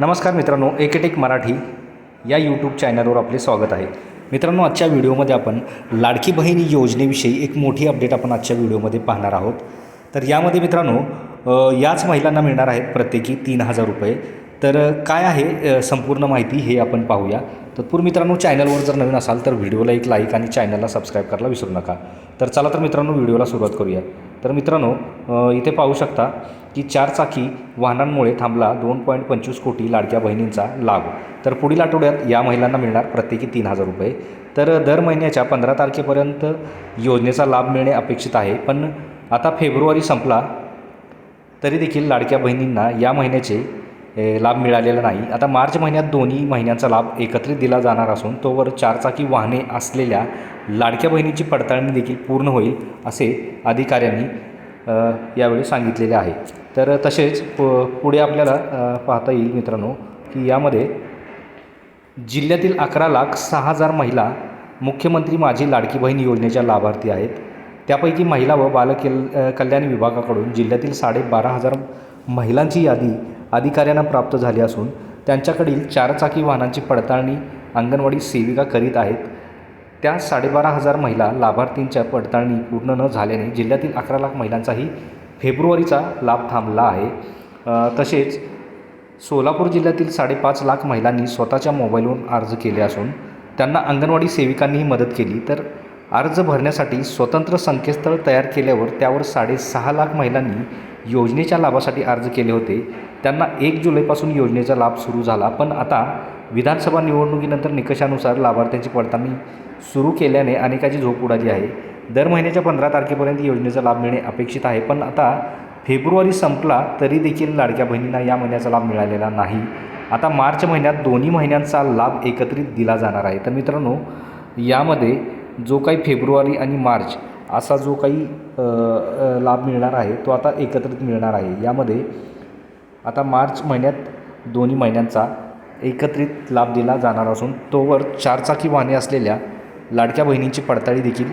नमस्कार मित्रांनो एकेटेक मराठी या यूट्यूब चॅनलवर आपले स्वागत आहे. मित्रांनो आजच्या व्हिडिओमध्ये आपण लाडकी बहीण योजनेविषयी एक मोठी अपडेट आपण आजच्या व्हिडिओमध्ये पाहणार आहोत. तर यामध्ये मित्रांनो याच महिलांना मिळणार आहेत प्रत्येकी तीन हजार रुपये. तर काय आहे संपूर्ण माहिती हे आपण पाहूया. तत्पूर्वी मित्रांनो चॅनलवर जर नवीन असाल तर व्हिडिओला एक लाईक आणि चॅनलला सबस्क्राईब करायला विसरू नका. तर चला तर मित्रांनो व्हिडिओला सुरुवात करूया. तर मित्रांनो इथे पाहू शकता की चार चाकी वाहनांमुळे थांबला दोन पॉईंट पंचवीस कोटी लाडक्या बहिणींचा लाभ. तर पुढील आठवड्यात या महिलांना मिळणार प्रत्येकी तीन हजार रुपये. तर दर महिन्याच्या पंधरा तारखेपर्यंत योजनेचा लाभ मिळणे अपेक्षित आहे. पण आता फेब्रुवारी संपला तरी देखील लाडक्या बहिणींना या महिन्याचे लाभ मिळालेला नाही. आता मार्च महिन्यात दोन्ही महिन्यांचा लाभ एकत्रित दिला जाणार असून तोवर चारचाकी वाहने असलेल्या लाडक्या बहिणीची पडताळणी देखील पूर्ण होईल असे अधिकाऱ्यांनी यावेळी सांगितलेले आहे. तर तसेच पु पुढे आपल्याला पाहता येईल मित्रांनो की यामध्ये जिल्ह्यातील अकरा लाख सहा हजार महिला मुख्यमंत्री माझी लाडकी बहीण योजनेच्या लाभार्थी आहेत. त्यापैकी महिला व बालकल कल्याण विभागाकडून जिल्ह्यातील साडेबारा हजार महिलांची यादी अधिकाऱ्यांना प्राप्त झाली असून त्यांच्याकडील चारचाकी वाहनांची पडताळणी अंगणवाडी सेविका करीत आहेत. त्या साडेबारा हजार महिला लाभार्थींच्या पडताळणी पूर्ण न झाल्याने जिल्ह्यातील अकरा लाख महिलांचाही फेब्रुवारीचा लाभ थांबला आहे. तसेच सोलापूर जिल्ह्यातील साडेपाच लाख महिलांनी स्वतःच्या मोबाईलवरून अर्ज केले असून त्यांना अंगणवाडी सेविकांनीही मदत केली. तर अर्ज भरण्यासाठी स्वतंत्र संकेतस्थळ तयार केल्यावर त्यावर साडेसहा लाख महिलांनी योजनेच्या लाभासाठी अर्ज केले होते. त्यांना एक जुलैपासून योजनेचा लाभ सुरू झाला पण आता विधानसभा निवडणुकीनंतर निकषानुसार लाभार्थ्यांची पडताळणी सुरू केल्याने अनेकाची झोप उडाली आहे. दर महिन्याच्या पंधरा तारखेपर्यंत योजनेचा लाभ मिळणे अपेक्षित आहे पण आता फेब्रुवारी संपला तरी देखील लाडक्या बहिणींना या महिन्याचा लाभ मिळालेला नाही. आता मार्च महिन्यात दोन्ही महिन्यांचा लाभ एकत्रित दिला जाणार आहे. तर मित्रांनो यामध्ये जो काही फेब्रुवारी आणि मार्च असा जो काही लाभ मिळणार आहे तो आता एकत्रित मिळणार आहे. यामध्ये आता मार्च महिन्यात दोन्ही महिन्यांचा एकत्रित लाभ दिला जाणार असून तोवर चारचाकी वाहने असलेल्या लाडक्या बहिणींची पडताळी देखील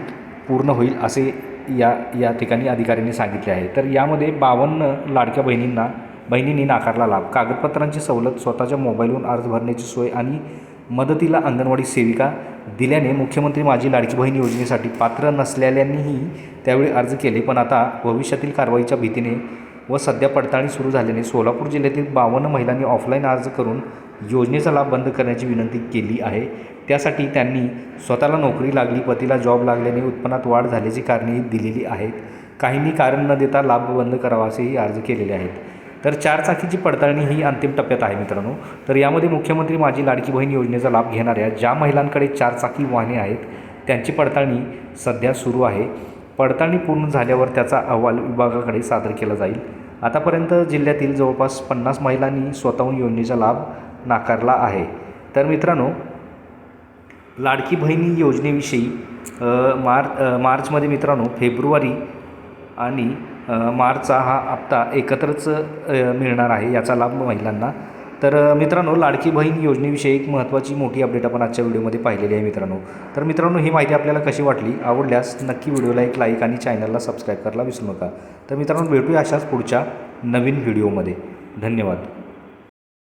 पूर्ण होईल असे या या ठिकाणी अधिकाऱ्यांनी सांगितले आहे. तर यामध्ये बावन्न लाडक्या बहिणींना बहिणींनी नाकारला लाभ. कागदपत्रांची सवलत स्वतःच्या मोबाईलवरून अर्ज भरण्याची सोय आणि मदतीला अंगणवाडी सेविका दिल्याने मुख्यमंत्री माझी लाडकी बहीण योजनेसाठी पात्र नसलेल्यांनीही त्यावेळी अर्ज केले पण आता भविष्यातील कारवाईच्या भीतीने व सध्या पडताळणी सुरू झाल्याने सोलापूर जिल्ह्यातील बावन्न महिलांनी ऑफलाईन अर्ज करून योजनेचा लाभ बंद करण्याची विनंती केली आहे. त्यासाठी त्यांनी स्वतःला नोकरी लागली पतीला जॉब लागल्याने उत्पन्नात वाढ झाल्याची कारणेही दिलेली आहेत. काहींनी कारण न देता लाभ बंद करावा असेही अर्ज केलेले आहेत. तर चारचाकीची पडताळणी ही अंतिम टप्प्यात आहे मित्रांनो. तर यामध्ये मुख्यमंत्री माझी लाडकी बहीण योजनेचा लाभ घेणाऱ्या ज्या महिलांकडे चारचाकी वाहने आहेत त्यांची पडताळणी सध्या सुरू आहे. पडताळणी पूर्ण झाल्यावर त्याचा अहवाल विभागाकडे सादर केला जाईल. आतापर्यंत जिल्ह्यातील जवळपास पन्नास महिलांनी स्वतःहून योजनेचा लाभ नाकारला आहे. तर मित्रांनो लाडकी बहिणी योजनेविषयी अ, मार मार्चमध्ये मित्रांनो फेब्रुवारी आणि मारचा हा हप्ता एकत्रच मिळणार आहे याचा लाभ महिलांना. तर मित्रांनो लाडकी बहीण योजनेविषयी एक महत्त्वाची मोठी अपडेट आपण आजच्या व्हिडिओमध्ये पाहिलेली आहे मित्रांनो. तर मित्रांनो ही माहिती आपल्याला कशी वाटली? आवडल्यास नक्की व्हिडिओला एक लाईक आणि चॅनलला सबस्क्राईब करायला विसरू नका. तर मित्रांनो भेटूया अशाच पुढच्या नवीन व्हिडिओमध्ये. धन्यवाद.